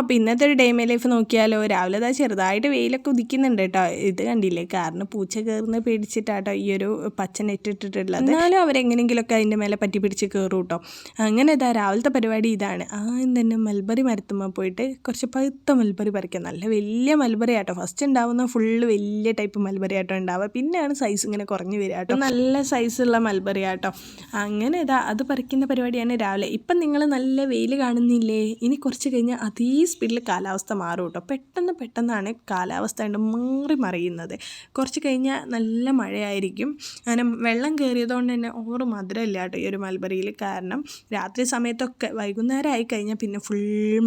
അപ്പോൾ ഇന്നത്തെ ഒരു ഡേ മൈ ലൈഫ് നോക്കിയാലോ രാവിലെ അതാ ചെറുതായിട്ട് വെയിലൊക്കെ ഉദിക്കുന്നുണ്ട് കേട്ടോ ഇത് കണ്ടില്ലേ? കാരണം പൂച്ച കയറുന്ന പേടിച്ചിട്ടാട്ടോ ഈ ഒരു പച്ച നെറ്റ് ഇട്ടിട്ടുള്ളത്. എന്നാലും അവരെങ്ങനെങ്കിലുമൊക്കെ അതിന്റെ മേലെ പറ്റി പിടിച്ച് കയറും കേട്ടോ അങ്ങനെ ഇതാ രാവിലത്തെ പരിപാടി ഇതാണ്. ആ തന്നെ മൽബറി മരത്തുമ്പോൾ പോയിട്ട് കുറച്ച് പഴുത്ത മൽബറി പറിക്കാം. നല്ല വലിയ മൽബറി ആട്ടോ ഫസ്റ്റ് ഉണ്ടാവുന്ന ഫുള്ള് വലിയ ടൈപ്പ് മൽബറി ആട്ടോ ഉണ്ടാവുക. പിന്നെയാണ് സൈസ് ഇങ്ങനെ കുറഞ്ഞു വരിക കേട്ടോ നല്ല സൈസുള്ള മൽബറി ആട്ടോ അങ്ങനെ ഇതാ അത് പറിക്കുന്ന പരിപാടിയാണ് രാവിലെ. ഇപ്പം നിങ്ങൾ നല്ല വെയിൽ കാണുന്നില്ലേ? ഇനി കുറച്ച് കഴിഞ്ഞാൽ അതേ സ്പീഡിൽ കാലാവസ്ഥ മാറും കേട്ടോ. പെട്ടെന്ന് പെട്ടെന്നാണ് കാലാവസ്ഥ കൊണ്ട് മാറി മറിയുന്നത്. കുറച്ച് കഴിഞ്ഞാൽ നല്ല മഴയായിരിക്കും. അങ്ങനെ വെള്ളം കയറിയതുകൊണ്ട് തന്നെ ഓറ് മധുരമില്ല കേട്ടോ ഈ ഒരു മൽബറിയിൽ കാരണം രാത്രി സമയത്തൊക്കെ വൈകുന്നേരം ആയി കഴിഞ്ഞാൽ പിന്നെ ഫുൾ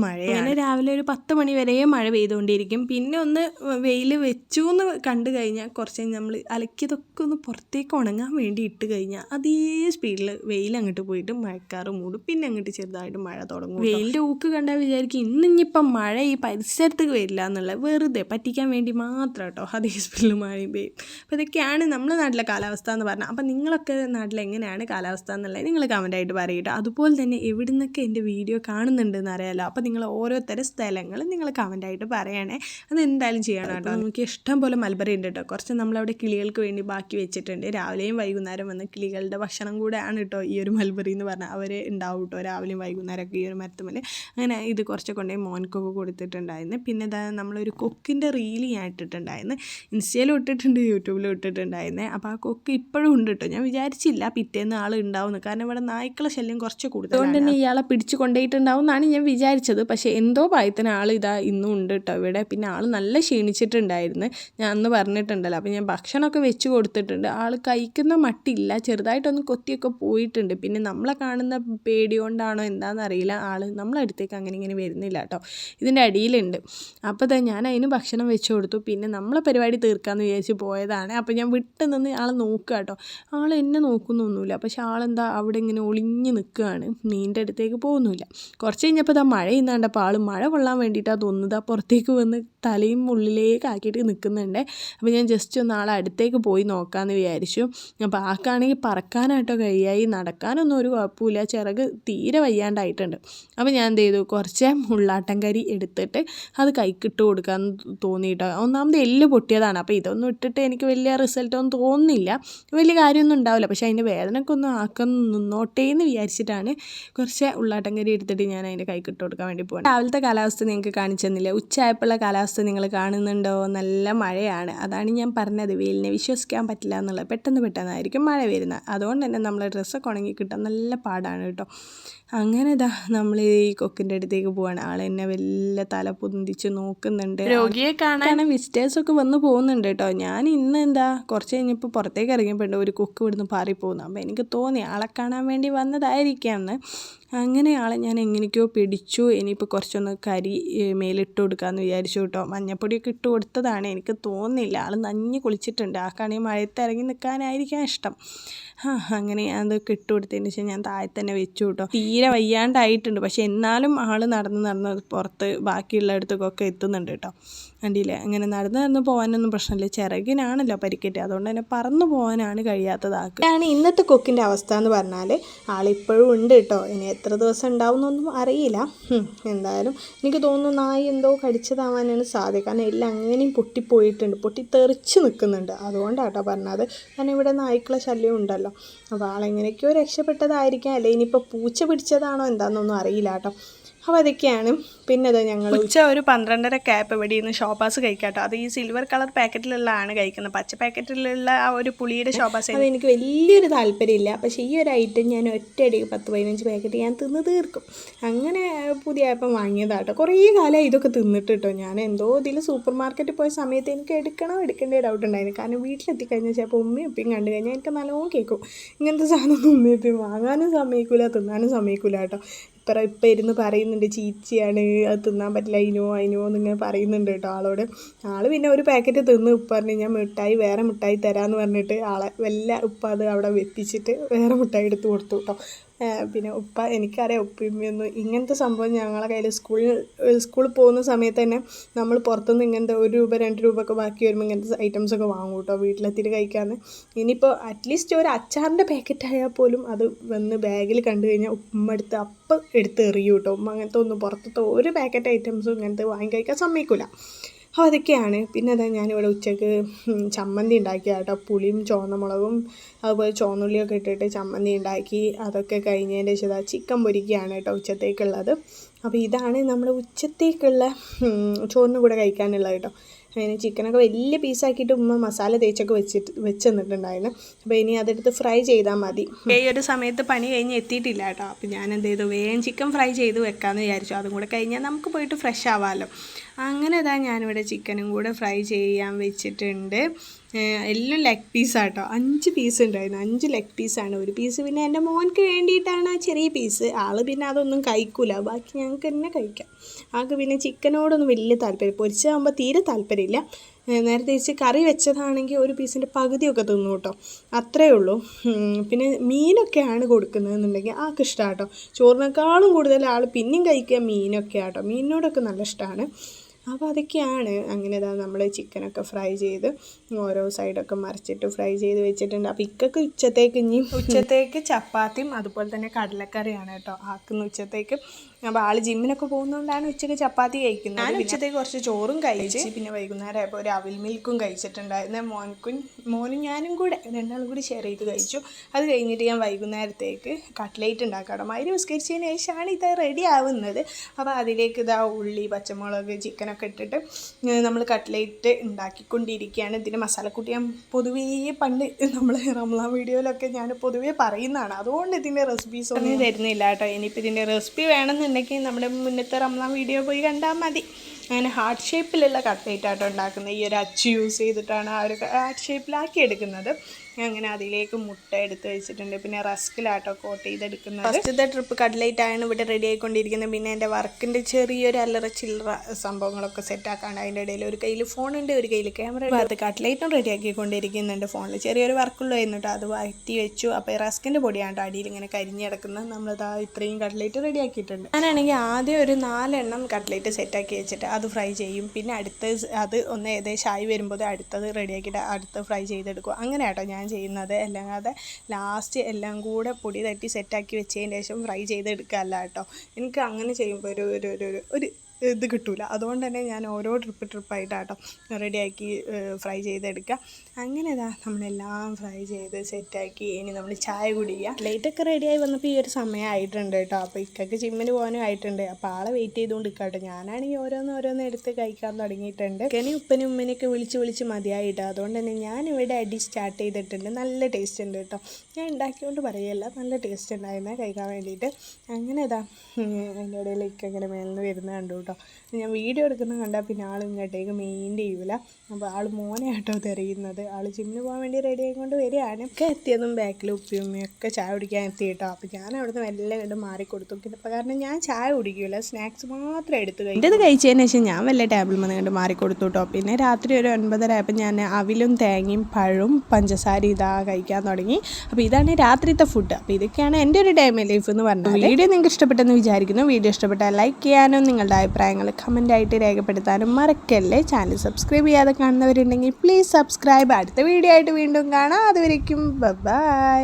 മഴയാണ്. അങ്ങനെ രാവിലെ ഒരു പത്ത് മണി വരെയും മഴ പെയ്തുകൊണ്ടിരിക്കും. പിന്നെ ഒന്ന് വെയിൽ വെച്ചു എന്ന് കണ്ടു കഴിഞ്ഞാൽ കുറച്ച് കഴിഞ്ഞ് നമ്മൾ അലക്കിയതൊക്കെ ഒന്ന് പുറത്തേക്ക് ഉണങ്ങാൻ വേണ്ടി ഇട്ട് കഴിഞ്ഞാൽ അതേ സ്പീഡിൽ വെയിൽ അങ്ങോട്ട് പോയിട്ട് മഴക്കാറ് മൂടും. പിന്നെ അങ്ങോട്ട് ചെറുതായിട്ട് മഴ തുടങ്ങും വെയിലിന്റെ ഊക്ക് കണ്ടാൽ വിചാരിക്കും ഇന്ന് ഇനിയിപ്പം മഴ ഈ പരിസരത്തേക്ക് വരില്ല എന്നുള്ളത് വെറുതെ പറ്റിക്കാൻ വേണ്ടി മാത്രം കേട്ടോ അതേ സ്പെല്ലും മഴയും പെയ്യും. അപ്പോൾ ഇതൊക്കെയാണ് നമ്മുടെ നാട്ടിലെ കാലാവസ്ഥ എന്ന് പറഞ്ഞാൽ. അപ്പം നിങ്ങളൊക്കെ നാട്ടിൽ എങ്ങനെയാണ് കാലാവസ്ഥ എന്നുള്ളത് നിങ്ങൾ കമന്റായിട്ട് പറയട്ടോ. അതുപോലെ തന്നെ എവിടെ നിന്നൊക്കെ എന്റെ വീഡിയോ കാണുന്നുണ്ടെന്ന് അറിയാമല്ലോ അപ്പോൾ നിങ്ങൾ ഓരോരുത്തരും സ്ഥലങ്ങൾ നിങ്ങൾ കമന്റായിട്ട് പറയണേ. അത് എന്തായാലും ചെയ്യണം കേട്ടോ. നമുക്ക് ഇഷ്ടം പോലെ മൽബറി ഉണ്ട് കേട്ടോ. കുറച്ച് നമ്മളവിടെ കിളികൾക്ക് വേണ്ടി ബാക്കി വെച്ചിട്ടുണ്ട്. രാവിലെയും വൈകുന്നേരം വന്ന് കിളികളുടെ ഭക്ഷണം കൂടെയാണ് കേട്ടോ ഈ ഒരു മൽബറി എന്ന് പറഞ്ഞാൽ അവർ ഉണ്ടാവും കേട്ടോ രാവിലെയും വൈകുന്നേരമൊക്കെ ഈ ഒരു മരത്തുമല്ലേ അങ്ങനെ ഇത് കുറച്ച് കൊണ്ടുപോയി മോൻക്കൊക്കെ കൊടുത്തിട്ടുണ്ടായിരുന്നു. പിന്നെ ഇതാ നമ്മളൊരു കൊക്കിന്റെ റീൽ ഞാൻ ഇട്ടിട്ടുണ്ടായിരുന്നു. ഇൻസ്റ്റയിലും ഇട്ടിട്ടുണ്ട് യൂട്യൂബിലും ഇട്ടിട്ടുണ്ടായിരുന്നേ. അപ്പോൾ ആ കൊക്ക് ഇപ്പോഴും ഉണ്ട് കേട്ടോ ഞാൻ വിചാരിച്ചില്ല പിറ്റേന്ന് ആൾ ഉണ്ടാവുന്നു കാരണം ഇവിടെ നായ്ക്കളെ ശല്യം കുറച്ച് കൂടുതൽ അതുകൊണ്ട് തന്നെ ഇയാളെ പിടിച്ച് കൊണ്ടുപോയിട്ടുണ്ടാവും എന്നാണ് ഞാൻ വിചാരിച്ചത്. പക്ഷേ എന്തോ പായത്തിന് ആൾ ഇതാ ഇന്നും ഉണ്ട് കേട്ടോ ഇവിടെ. പിന്നെ ആൾ നല്ല ക്ഷീണിച്ചിട്ടുണ്ടായിരുന്നു. ഞാൻ അന്ന് പറഞ്ഞിട്ടുണ്ടല്ലോ. അപ്പോൾ ഞാൻ ഭക്ഷണമൊക്കെ വെച്ച് കൊടുത്തിട്ടുണ്ട്. ആൾ കഴിക്കുന്ന മട്ടില്ല. ചെറുതായിട്ടൊന്ന് കൊത്തിയൊക്കെ പോയിട്ടുണ്ട്. പിന്നെ നമ്മളെ കാണുന്ന പേടി കൊണ്ടാണോ എന്താണെന്നറിയില്ല ആൾ നമ്മളടുത്തേക്ക് അങ്ങനെ ഇങ്ങനെ വരുന്നില്ല കേട്ടോ. ഇതിന്റെ അടിയിലുണ്ട്. അപ്പോൾ തന്നെ ഞാൻ അതിന് ഭക്ഷണം വെച്ച് കൊടുത്തു. പിന്നെ നമ്മളെ പരിപാടി തീർക്കാമെന്ന് വിചാരിച്ച് പോയതാണ്. അപ്പോൾ ഞാൻ വിട്ട് നിന്ന് ആളെ നോക്കുക കേട്ടോ. ആൾ എന്നെ നോക്കുന്നൊന്നുമില്ല. പക്ഷെ ആളെന്താ അവിടെ ഇങ്ങനെ ഒളിഞ്ഞ് നിൽക്കുകയാണ്. മീന്റെ അടുത്തേക്ക് പോകുന്നില്ല കുറച്ച് കഴിഞ്ഞപ്പോൾ ഇതാ മഴ ഇന്നാണ്ടപ്പോൾ ആൾ മഴ കൊള്ളാൻ വേണ്ടിയിട്ടാണ് തോന്നുന്നത് ആ പുറത്തേക്ക് വന്ന് തലയും ഉള്ളിലേക്ക് ആക്കിയിട്ട് നിൽക്കുന്നുണ്ട്. അപ്പോൾ ഞാൻ ജസ്റ്റ് ഒന്ന് ആളെ അടുത്തേക്ക് പോയി നോക്കാമെന്ന് വിചാരിച്ചു. അപ്പോൾ ആൾക്കാണെങ്കിൽ പറക്കാനായിട്ടോ കഴിയായി. നടക്കാനൊന്നും ഒരു കുഴപ്പമില്ല. ചിറക് തീരെ വയ്യാണ്ടായിട്ടുണ്ട്. അപ്പോൾ ഞാൻ എന്ത് ചെയ്തു? കുറച്ച് ഉള്ളാട്ടൻ കരി എടുത്തിട്ട് അത് കൈക്കിട്ട് കൊടുക്കാൻ തോന്നിയിട്ടോ. ഒന്നാമത് എല്ല് പൊട്ടിയതാണ്. അപ്പോൾ ഇതൊന്നും ഇട്ടിട്ട് എനിക്ക് വലിയ റിസൾട്ടൊന്നും തോന്നുന്നില്ല. വലിയ കാര്യമൊന്നും ഉണ്ടാവില്ല. പക്ഷേ അതിന്റെ വേദനയൊക്കെ ഒന്ന് ആക്കാൻ നിന്നോട്ടേ എന്ന് വിചാരിച്ചിട്ടാണ് കുറച്ച് ഉള്ളാട്ടൻ കരി എടുത്തിട്ട് ഞാൻ അതിന്റെ കൈക്കിട്ട് കൊടുക്കാൻ വേണ്ടി പോകുന്നത് രാവിലത്തെ കാലാവസ്ഥ നിങ്ങൾക്ക് കാണിച്ചു തന്നില്ല? ഉച്ചയായപ്പോഴുള്ള കാലാവസ്ഥ നിങ്ങൾ കാണുന്നുണ്ടോ? നല്ല മഴയാണ്. അതാണ് ഞാൻ പറഞ്ഞത്. വെയിലിനെ വിശ്വസിക്കാൻ പറ്റില്ല എന്നുള്ളത്. പെട്ടെന്ന് പെട്ടെന്നായിരിക്കും മഴ വരുന്നത്. അതുകൊണ്ട് തന്നെ നമ്മളെ ഡ്രസ്സൊക്കെ ഉണങ്ങി കിട്ടാൻ നല്ല പാടാണ് കേട്ടോ. അങ്ങനെ ഇതാ നമ്മൾ ഈ കൊക്കിന്റെ അടുത്തേക്ക് പോവാണ്. ആൾ എന്നെ വലിയ തല പൊന്തിച്ച് നോക്കുന്നുണ്ട്. രോഗിയെ കാണാൻ വിസിറ്റേഴ്സൊക്കെ വന്ന് പോകുന്നുണ്ട് കേട്ടോ ഞാൻ ഇന്ന് എന്താ കുറച്ച് കഴിഞ്ഞപ്പോൾ പുറത്തേക്ക് ഇറങ്ങിയപ്പോൾ ഒരു കുക്ക് ഇവിടുന്ന് പാറിപ്പോകുന്നു അപ്പോൾ എനിക്ക് തോന്നി ആളെ കാണാൻ വേണ്ടി വന്നതായിരിക്കാം എന്ന് അങ്ങനെ ആളെ ഞാൻ എങ്ങനെയൊക്കെയോ പിടിച്ചു. ഇനിയിപ്പോൾ കുറച്ചൊന്ന് കരി മേലിട്ട് കൊടുക്കാമെന്ന് വിചാരിച്ചു കേട്ടോ മഞ്ഞപ്പൊടിയൊക്കെ ഇട്ട് കൊടുത്തതാണ്. എനിക്ക് തോന്നുന്നില്ല ആൾ നഞ്ഞ് കുളിച്ചിട്ടുണ്ട്. ആ കാണി മഴയത്ത് ഇറങ്ങി നിൽക്കാനായിരിക്കാം ഇഷ്ടം. ആ അങ്ങനെ അതൊക്കെ ഇട്ട് കൊടുത്തതിന് ശേഷം ഞാൻ താഴെ തന്നെ വെച്ചു കേട്ടോ തീരെ വയ്യാണ്ടായിട്ടുണ്ട്. പക്ഷെ എന്നാലും ആൾ നടന്ന് നടന്ന് പുറത്ത് ബാക്കിയുള്ളിടത്തേക്കൊക്കെ എത്തുന്നുണ്ട് കേട്ടോ. വണ്ടിയിലെ അങ്ങനെ നടന്ന് നടന്ന് പോകാനൊന്നും പ്രശ്നമില്ല. ചിറകിനാണല്ലോ പരിക്കേറ്റ് അതുകൊണ്ട് തന്നെ പറന്നു പോകാനാണ് കഴിയാത്തതാക്കുക ഇതാണ് ഇന്നത്തെ കൊക്കിന്റെ അവസ്ഥ എന്ന് പറഞ്ഞാൽ ആളിപ്പോഴും ഉണ്ട് കേട്ടോ. ഇനി എത്ര ദിവസം ഉണ്ടാവുമെന്നൊന്നും അറിയില്ല. എന്തായാലും എനിക്ക് തോന്നുന്നു നായി എന്തോ കടിച്ചതാവാനാണ് സാധ്യത. കാരണം എല്ലാം അങ്ങനെയും പൊട്ടിപ്പോയിട്ടുണ്ട്. പൊട്ടി തെറിച്ച് നിൽക്കുന്നുണ്ട്. അതുകൊണ്ടാണ് കേട്ടോ പറഞ്ഞത്. കാരണം ഇവിടെ നായ്ക്കളെ ശല്യം ഉണ്ടല്ലോ. അപ്പോൾ ആളെങ്ങനെയൊക്കെയോ രക്ഷപ്പെട്ടതായിരിക്കാം. അല്ലെ? ഇനിയിപ്പോൾ പൂച്ച പിടിച്ചതാണോ എന്താണെന്നൊന്നും അറിയില്ല കേട്ടോ. അപ്പോൾ അതൊക്കെയാണ് പിന്നെ അത് ഞങ്ങൾ ഉച്ച ഒരു പന്ത്രണ്ടര ക്യാപ്പ് ഇവിടെ നിന്ന് ഷോപ്പാസ് കഴിക്കാട്ടോ. അത് ഈ സിൽവർ കളർ പാക്കറ്റിലുള്ളതാണ് കഴിക്കുന്നത്. പച്ച പാക്കറ്റിലുള്ള ആ ഒരു പുളിയുടെ ഷോപ്പാസ് അത് എനിക്ക് വലിയൊരു താല്പര്യമില്ല. പക്ഷേ ഈ ഒരു ഐറ്റം ഞാൻ ഒറ്റയടിക്ക് പത്ത് പതിനഞ്ച് പാക്കറ്റ് ഞാൻ തിന്ന് തീർക്കും. അങ്ങനെ പുതിയ ആപ്പം വാങ്ങിയതാട്ടോ. കുറേ കാലമായി ഇതൊക്കെ തിന്നിട്ട് കേട്ടോ ഞാൻ. എന്തോ ഇതിൽ സൂപ്പർ മാർക്കറ്റിൽ പോയ സമയത്ത് എനിക്ക് എടുക്കണോ എടുക്കേണ്ട ഡൗട്ട് ഉണ്ടായിരുന്നു. കാരണം വീട്ടിലെത്തി കഴിഞ്ഞാൽ ചിലപ്പോൾ ഉമ്മയും ഉപ്പയും കണ്ടു കഴിഞ്ഞാൽ എനിക്ക് നല്ലോണം കേൾക്കും ഇങ്ങനത്തെ സാധനം ഉമ്മയും ഉപ്പയും വാങ്ങാനും സമയക്കില്ല തിന്നാനും സമയക്കില്ല കേട്ടോ. ഇത്ര ഇപ്പം ഇരുന്ന് പറയുന്നുണ്ട് ചീച്ചിയാണ് അത് തിന്നാൻ പറ്റില്ല അതിനോ അതിനോ എന്നിങ്ങനെ പറയുന്നുണ്ട് കേട്ടോ ആളോട്. ആൾ പിന്നെ ഒരു പാക്കറ്റ് തിന്ന് ഉപ്പ പറഞ്ഞു ഞാൻ മിഠായി വേറെ മിഠായി തരാമെന്ന് പറഞ്ഞിട്ട് ആളെ വല്ല ഉപ്പ അത് അവിടെ വെപ്പിച്ചിട്ട് വേറെ മിഠായി എടുത്ത് കൊടുത്തു കേട്ടോ പിന്നെ ഉപ്പ എനിക്കറിയാം ഉപ്പിമ്മയൊന്നും ഇങ്ങനത്തെ സംഭവം ഞങ്ങളെ കയ്യിൽ സ്കൂളിൽ സ്കൂളിൽ പോകുന്ന സമയത്ത് തന്നെ നമ്മൾ പുറത്തുനിന്ന് ഇങ്ങനത്തെ ഒരു രൂപ രണ്ട് രൂപ ഒക്കെ ബാക്കി വരുമ്പോൾ ഇങ്ങനത്തെ ഐറ്റംസൊക്കെ വാങ്ങും കേട്ടോ വീട്ടിലെത്തിയിട്ട് കഴിക്കാമെന്ന് ഇനിയിപ്പോൾ അറ്റ്ലീസ്റ്റ് ഒരു അച്ചാറിന്റെ പാക്കറ്റ് ആയാൽ പോലും അത് വന്ന് ബാഗിൽ കണ്ടു കഴിഞ്ഞാൽ ഉമ്മ എടുത്ത് അപ്പം എടുത്ത് എറിയും കേട്ടോ. ഉമ്മ അങ്ങനത്തെ ഒന്നും പുറത്തത്തെ ഒരു പാക്കറ്റ് ഐറ്റംസും ഇങ്ങനത്തെ വാങ്ങി കഴിക്കാൻ സമ്മതിക്കില്ല അപ്പോൾ അതൊക്കെയാണ്. പിന്നെ അതാ ഞാനിവിടെ ഉച്ചയ്ക്ക് ചമ്മന്തി ഉണ്ടാക്കി കേട്ടോ. പുളിയും ചുവന്ന മുളകും അതുപോലെ ചുവന്നുള്ളിയൊക്കെ ഇട്ടിട്ട് ചമ്മന്തി ഉണ്ടാക്കി. അതൊക്കെ കഴിഞ്ഞതിന്റെ ശേഷം ചിക്കൻ പൊരിക്കുകയാണ് കേട്ടോ ഉച്ചത്തേക്കുള്ളത്. അപ്പോൾ ഇതാണ് നമ്മൾ ഉച്ചത്തേക്കുള്ള ചോറിന് കൂടെ കഴിക്കാനുള്ളത് കേട്ടോ. അതിന് ചിക്കനൊക്കെ വലിയ പീസാക്കിയിട്ട് ഉമ്മ മസാല തേച്ചൊക്കെ വെച്ചിട്ട് വെച്ച് തന്നിട്ടുണ്ടായിരുന്നു അപ്പോൾ ഇനി അതെടുത്ത് ഫ്രൈ ചെയ്താൽ മതി. ഈ ഒരു സമയത്ത് പണി കഴിഞ്ഞ് എത്തിയിട്ടില്ല കേട്ടോ. അപ്പോൾ ഞാൻ എന്ത് ചെയ്തു? വേഗം ചിക്കൻ ഫ്രൈ ചെയ്ത് വെക്കാമെന്ന് വിചാരിച്ചു. അതും കൂടെ കഴിഞ്ഞാൽ നമുക്ക് പോയിട്ട് ഫ്രഷ് ആവാമല്ലോ അങ്ങനെ ഇതാ ഞാനിവിടെ ചിക്കനും കൂടെ ഫ്രൈ ചെയ്യാൻ വെച്ചിട്ടുണ്ട്. എല്ലാം ലെഗ് പീസാട്ടോ അഞ്ച് പീസ് ഉണ്ടായിരുന്നു. അഞ്ച് ലെഗ് പീസാണ് ഒരു പീസ് പിന്നെ എന്റെ മോൻക്ക് വേണ്ടിയിട്ടാണ് ആ ചെറിയ പീസ് ആൾ പിന്നെ അതൊന്നും കഴിക്കൂല. ബാക്കി ഞങ്ങൾക്ക് തന്നെ കഴിക്കാം. ആൾക്ക് പിന്നെ ചിക്കനോടൊന്നും വലിയ താല്പര്യം പൊരിച്ചതാകുമ്പോൾ തീരെ താല്പര്യമില്ല. നേരെ തിരിച്ച് കറി വെച്ചതാണെങ്കിൽ ഒരു പീസിന്റെ പകുതിയൊക്കെ തിന്നു കേട്ടോ. അത്രയേ ഉള്ളൂ. പിന്നെ മീനൊക്കെയാണ് കൊടുക്കുന്നതെന്നുണ്ടെങ്കിൽ ആൾക്ക് ഇഷ്ടമാണ് കേട്ടോ ചോറിനേക്കാളും കൂടുതൽ ആൾ പിന്നെയും കഴിക്കുക മീനൊക്കെ ആട്ടോ മീനിനോടൊക്കെ നല്ല ഇഷ്ടമാണ് അപ്പോൾ അതൊക്കെയാണ് അങ്ങനെ ഇതാ നമ്മൾ ചിക്കനൊക്കെ ഫ്രൈ ചെയ്ത് ഓരോ സൈഡൊക്കെ മറിച്ചിട്ട് ഫ്രൈ ചെയ്ത് വെച്ചിട്ടുണ്ട്. അപ്പോൾ ഇക്കൊക്കെ ഉച്ചത്തേക്ക് ഇനി ഉച്ചത്തേക്ക് ചപ്പാത്തിയും അതുപോലെ തന്നെ കടലക്കറിയാണ് കേട്ടോ. ആക്കുന്ന ഉച്ചത്തേക്ക്. അപ്പോൾ ആൾ ജിമ്മിനൊക്കെ പോകുന്നതുകൊണ്ടാണ് ഉച്ചയ്ക്ക് ചപ്പാത്തി കഴിക്കുന്നത്. ഞാൻ ഉച്ചത്തേക്ക് കുറച്ച് ചോറും കഴിച്ച് പിന്നെ വൈകുന്നേരം ആയപ്പോൾ ഒരു അവിൽ മിൽക്കും കഴിച്ചിട്ടുണ്ടായിരുന്നു. മോൻകുൻ മോനും ഞാനും കൂടെ രണ്ടാളും കൂടി ഷെയർ ചെയ്ത് കഴിച്ചു. അത് കഴിഞ്ഞിട്ട് ഞാൻ വൈകുന്നേരത്തേക്ക് കട്ട്ലേറ്റ് ഉണ്ടാക്കാം മൈര് ഉസ്കരിച്ചതിന് ശേഷമാണ് ഇത് റെഡി ആവുന്നത്. അപ്പോൾ അതിലേക്ക് ഇതാ ഉള്ളി പച്ചമുളക് ചിക്കനൊക്കെ ഇട്ടിട്ട് നമ്മൾ കട്ട്ലേറ്റ് ഉണ്ടാക്കിക്കൊണ്ടിരിക്കുകയാണ്. ഇതിന് മസാലക്കൂട്ടി ഞാൻ പൊതുവേ പണ്ട് നമ്മൾ റംലാ വീഡിയോയിലൊക്കെ ഞാൻ പൊതുവേ പറയുന്നതാണ്. അതുകൊണ്ട് ഇതിന്റെ റെസിപ്പീസ് ഒന്നും തരുന്നില്ല കേട്ടോ. ഇനിയിപ്പോൾ ഇതിന്റെ റെസിപ്പി വേണമെന്നുണ്ടെങ്കിൽ നമ്മുടെ മുന്നത്തെ റംലാ വീഡിയോ പോയി കണ്ടാൽ മതി. അങ്ങനെ ഹാർട്ട് ഷേപ്പിലുള്ള കട്ട്ലേറ്റ് ആട്ടോ ഉണ്ടാക്കുന്നത്. ഈ ഒരു അച്ച് യൂസ് ചെയ്തിട്ടാണ് ആ ഒരു ഹാർട്ട് ഷേപ്പിലാക്കി എടുക്കുന്നത്. അങ്ങനെ അതിലേക്ക് മുട്ട എടുത്ത് വെച്ചിട്ടുണ്ട്. പിന്നെ റസ്കിലാട്ടോ കോട്ട് ചെയ്തെടുക്കുന്നത്. ഫസ്റ്റത്തെ ട്രിപ്പ് കട്ട്ലേറ്റ് ആണ് ഇവിടെ റെഡി ആയിക്കൊണ്ടിരിക്കുന്നത്. പിന്നെ എന്റെ വർക്കിന്റെ ചെറിയൊരു അല്ലറ ചില്ലറ സംഭവങ്ങളൊക്കെ സെറ്റ് ആക്കാണ്ട് അതിന്റെ ഇടയിൽ ഒരു കയ്യിൽ ഫോണുണ്ട് ഒരു കയ്യിൽ ക്യാമറ ഉണ്ട്. അത് കട്ട്ലേറ്റും റെഡി ആക്കിക്കൊണ്ടിരിക്കുന്നുണ്ട്. ഫോണിൽ ചെറിയൊരു വർക്കുള്ളായിരുന്നു കേട്ടോ അത് വഴറ്റി വെച്ചു. അപ്പോൾ റസ്കിന്റെ പൊടിയാണ് കേട്ടോ അടിയിൽ ഇങ്ങനെ കരിഞ്ഞിടക്കുന്നത് നമ്മളിതാ ഇത്രയും കട്ട്ലേറ്റ് റെഡി ആക്കിയിട്ടുണ്ട്. ഞാനാണെങ്കിൽ ആദ്യം ഒരു നാലെണ്ണം കട്ട്ലേറ്റ് സെറ്റാക്കി വെച്ചിട്ട് അത് ഫ്രൈ ചെയ്യും. പിന്നെ അടുത്ത് അത് ഒന്ന് ഏകദേശം ആയി വരുമ്പോൾ അടുത്തത് റെഡിയാക്കിയിട്ട് അടുത്ത് ഫ്രൈ ചെയ്തെടുക്കും. അങ്ങനെ കേട്ടോ ഞാൻ ചെയ്യുന്നത്. അല്ലാതെ ലാസ്റ്റ് എല്ലാം കൂടെ പൊടി തട്ടി സെറ്റാക്കി വെച്ചതിന് ശേഷം ഫ്രൈ ചെയ്തെടുക്കുകയല്ല കേട്ടോ. എനിക്ക് അങ്ങനെ ചെയ്യുമ്പോൾ ഒരു ഒരു ഒരു- ഒരു ഇത് കിട്ടൂല. അതുകൊണ്ട് തന്നെ ഞാൻ ഓരോ ട്രിപ്പ് ട്രിപ്പായിട്ടാട്ടോ റെഡിയാക്കി ഫ്രൈ ചെയ്തെടുക്കുക അങ്ങനെ ഇതാ നമ്മളെല്ലാം ഫ്രൈ ചെയ്ത് സെറ്റാക്കി ഇനി നമ്മൾ ചായ കുടിക്കുക ലൈറ്റൊക്കെ റെഡിയായി വന്നപ്പോൾ ഈ ഒരു സമയമായിട്ടുണ്ട് കേട്ടോ. അപ്പോൾ ഇക്കൊക്കെ ജിമ്മിന് പോകാനും ആയിട്ടുണ്ട്. അപ്പോൾ ആളെ വെയിറ്റ് ചെയ്തുകൊണ്ട് കേട്ടോ. ഞാനാണെങ്കിൽ ഓരോന്ന് ഓരോന്ന് എടുത്ത് കഴിക്കാൻ തുടങ്ങിയിട്ടുണ്ട്. കനി ഉപ്പനും ഉമ്മനെയൊക്കെ വിളിച്ച് വിളിച്ച് മതിയായിട്ടോ. അതുകൊണ്ട് തന്നെ ഞാൻ ഇവിടെ അടി സ്റ്റാർട്ട് ചെയ്തിട്ടുണ്ട്. നല്ല ടേസ്റ്റ് ഉണ്ട് കേട്ടോ. ഞാൻ ഉണ്ടാക്കിക്കൊണ്ട് പറയല്ല. നല്ല ടേസ്റ്റ് ഉണ്ടായിരുന്നേ കഴിക്കാൻ വേണ്ടിയിട്ട്. അങ്ങനെ ഇതാ എന്റെ ഇടയിലേക്ക് അങ്ങനെ മേലിൽ നിന്ന് വരുന്നത് കണ്ടു കേട്ടോ. ഞാൻ വീഡിയോ എടുക്കുന്നത് കണ്ടാൽ പിന്നെ ആൾ ഇങ്ങോട്ടേക്ക് മെയിൻ ചെയ്യൂല അപ്പോൾ ആൾ മോനെ കേട്ടോ തെറിയുന്നത് ആൾ ജിമ്മിന് പോകാൻ വേണ്ടി റെഡി ആയിക്കൊണ്ട് വരികയാണ്. ഒക്കെ എത്തിയതും ബാക്കിൽ ഉപ്പിയും ഒക്കെ ചായ കുടിക്കാൻ എത്തി കേട്ടോ. അപ്പോൾ ഞാൻ അവിടുന്ന് എല്ലാം കണ്ട് മാറിക്കൊടുത്തു. പിന്നെ ഇപ്പം കാരണം ഞാൻ ചായ കുടിക്കില്ല സ്നാക്സ് മാത്രം എടുത്ത് കഴിക്കും. ഇത് കഴിച്ചതിന് ശേഷം ഞാൻ വല്ല ടേബിൾ വന്ന് കണ്ട് മാറിക്കൊടുത്തു കേട്ടോ. പിന്നെ രാത്രി ഒരു ഒൻപതര ആയപ്പോൾ ഞാൻ അവിലും തേങ്ങയും പഴവും പഞ്ചസാര ഇതാ കഴിക്കാൻ തുടങ്ങി. അപ്പോൾ ഇതാണ് രാത്രിത്തെ ഫുഡ് അപ്പോൾ ഇതൊക്കെയാണ് എന്റെ ഒരു ഡേ ലൈഫ് എന്ന് പറഞ്ഞത് വീഡിയോ നിങ്ങൾക്ക് ഇഷ്ടപ്പെട്ടെന്ന് വിചാരിക്കുന്നു. വീഡിയോ ഇഷ്ടപ്പെട്ടാൽ ലൈക്ക് ചെയ്യാനും നിങ്ങളുടെ അഭിപ്രായങ്ങൾ കമന്റായിട്ട് രേഖപ്പെടുത്താനും മറക്കല്ലേ. ചാനൽ സബ്സ്ക്രൈബ് ചെയ്യാതെ കാണുന്നവരുണ്ടെങ്കിൽ പ്ലീസ് സബ്സ്ക്രൈബ് അടുത്ത വീഡിയോ ആയിട്ട് വീണ്ടും കാണാം. അതുവരയ്ക്കും ബൈ